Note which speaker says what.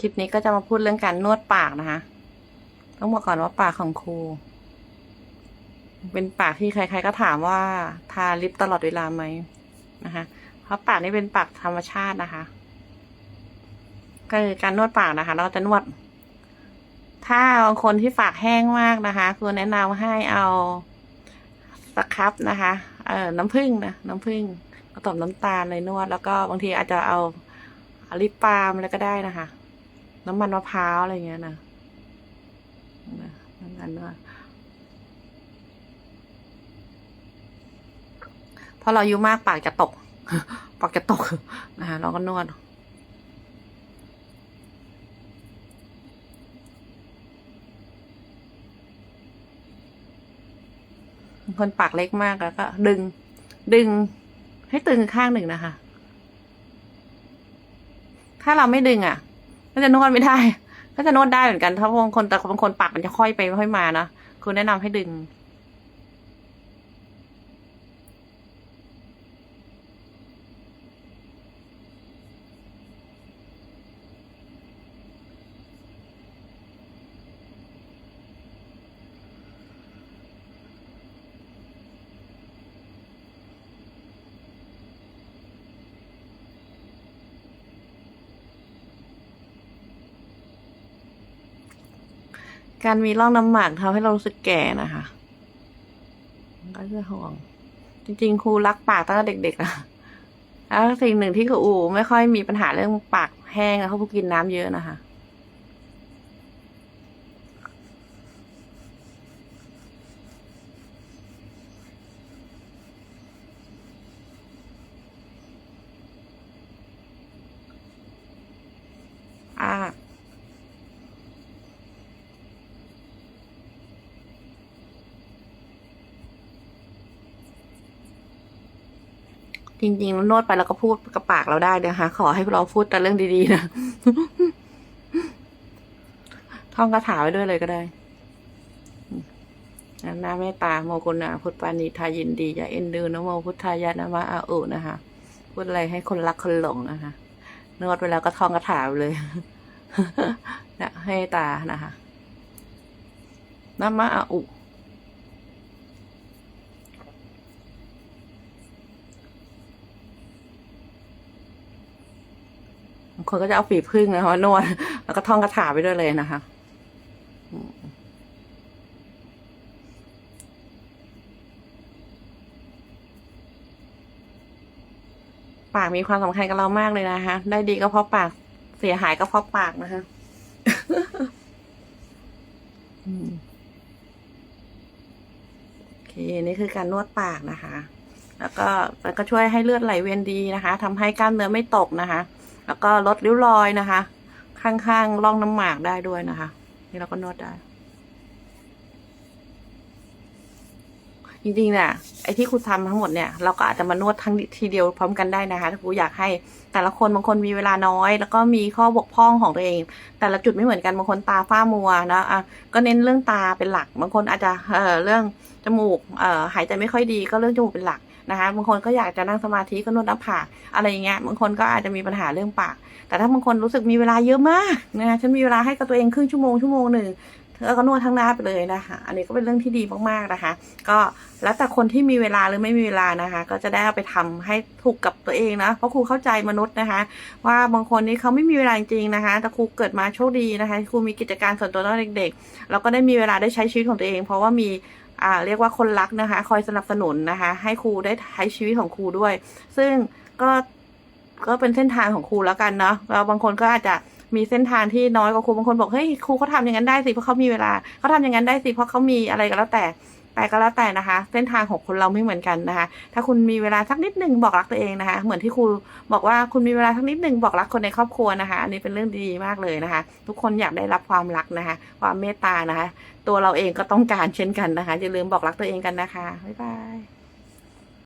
Speaker 1: คลิปนี้ก็จะมาพูดเรื่องการนวดปากนะคะ ต้องบอกก่อนว่าปากของครู เป็นปากที่ใคร ๆ ก็ถามว่าทาลิปตลอดเวลาไหมนะคะ เพราะปากนี่เป็นปากธรรมชาตินะคะก็คือการนวดปากนะคะ เราจะนวด ถ้าบางคนที่ปากแห้งมากนะคะควรแนะนำให้เอาสครับนะคะ เอ่อน้ำผึ้งนะน้ำผึ้งผสมน้ำตาลในนวด แล้วก็บางทีอาจจะเอาลิปปาล์มอะไรก็ได้นะคะ น้ำมันมะพร้าวอะไรเงี้ยนะนะน้ำมันนวดเพราะเราอายุมากปากจะตก ปากจะตกนะคะเราก็นวดคนปากเล็กมากแล้วก็ ดึง ดึง ให้ตึงข้างหนึ่งนะคะ ถ้าเราไม่ดึงอะ ก็จะนวดไม่ได้ ก็จะนวดได้เหมือนกัน ถ้าบางคนแต่บางคนปากมันจะค่อยไปค่อยมานะคุณแนะนำให้ดึง การมีร่องน้ำหมากทำให้เรารู้สึกแก่นะคะก็จะห่วง จริง ๆ ครูรักปากตั้งแต่เด็กๆนะแล้วสิ่งหนึ่งที่ครูไม่ค่อยมีปัญหาเรื่องปากแห้งนะเขาะเขากินน้ำเยอะนะคะ อ่า จริงๆนวดไปแล้วก็พูดกับปากเราได้นะคะ ขอให้เราพูดแต่เรื่องดีๆนะ ท่องคาถาไว้ด้วยเลยก็ได้นะนาเมตตาโมกุณาพุทธปานิทายินดีอย่าเอ็นดูนะโมพุทธายะนะมะอาอุนะคะ พูดอะไรให้คนรักคนหลงนะคะนวดไปแล้วก็ท่องคาถาไปเลยนะให้ตานะคะนะมะอาอุ บาง คนก็จะเอาฝีพึ่งนะคะนวดแล้วก็ท่องคาถาไปด้วยเลยนะคะปากมีความสำคัญกับเรามากเลยนะคะ ได้ดีก็เพราะปาก เสียหายก็เพราะปากนะคะโอเค นี่คือการนวดปากนะคะ แล้วก็มันก็ช่วยให้เลือดไหลเวียนดีนะคะทำให้กล้ามเนื้อไม่ตกนะคะ แล้วก็ลดริ้วรอยนะคะ ข้างๆร่องน้ำหมากได้ด้วยนะคะ นี่เราก็นวดได้ จริงๆเนี่ยไอ้ที่ครูทำทั้งหมดเนี่ยเราก็อาจจะมานวดทั้งทีเดียวพร้อมกันได้นะคะถ้าครูอยากให้แต่ละคนบางคนมีเวลาน้อย แล้วก็มีข้อบกพร่องของตัวเอง แต่ละจุดไม่เหมือนกันบางคนตาฝ้ามัวนะอะก็เน้นเรื่องตาเป็นหลัก บางคนอาจจะเอ่อเรื่องจมูกเอ่อหายใจไม่ค่อยดีก็เรื่องจมูกเป็นหลัก นะคะบางคนก็อยากจะนั่งสมาธิก็นวดหน้าผากอะไรอย่างเงี้ยบางคนก็อาจจะมีปัญหาเรื่องปาก แต่ถ้าบางคนรู้สึกมีเวลาเยอะมากนะคะฉันมีเวลาให้กับตัวเองครึ่งชั่วโมงชั่วโมงหนึ่งเธอก็นวดทั้งหน้าไปเลยนะคะ อันนี้ก็เป็นเรื่องที่ดีมากๆนะคะ ก็แล้วแต่คนที่มีเวลาหรือไม่มีเวลานะคะ ก็จะได้เอาไปทำให้ถูกกับตัวเองนะ เพราะครูเข้าใจมนุษย์นะคะ ว่าบางคนนี่เขาไม่มีเวลาจริงๆนะคะ แต่ครูเกิดมาโชคดีนะคะ ครูมีกิจการส่วนตัวตั้งแต่เด็กๆแล้วก็ได้มีเวลาได้ใช้ชีวิตของตัวเอง เพราะว่ามี อ่าเรียกว่าคนรักนะคะ คอยสนับสนุนนะคะ ให้ครูได้ใช้ชีวิตของครูด้วย ซึ่งก็ก็เป็นเส้นทางของครูแล้วกันเนาะแล้วบางคนก็อาจจะมีเส้นทางที่น้อยกว่าครูบางคนบอกเฮ้ยครูเขาทำอย่างนั้นได้สิเพราะเขามีเวลาเขาทำอย่างนั้นได้สิเพราะเขามีอะไรก็แล้วแต่แต่ก็แล้วแต่นะคะ เส้นทางของคนเราไม่เหมือนกันนะคะ ถ้าคุณมีเวลาสักนิดหนึ่งบอกรักตัวเองนะคะ เหมือนที่ครูบอกว่าคุณมีเวลาสักนิดหนึ่งบอกรักคนในครอบครัวนะคะ อันนี้เป็นเรื่องดีมากเลยนะคะ ทุกคนอยากได้รับความรักนะคะ ความเมตตานะคะ ตัวเราเองก็ต้องการเช่นกันนะคะอย่าลืมบอกรักตัวเองกันนะคะบ๊ายบาย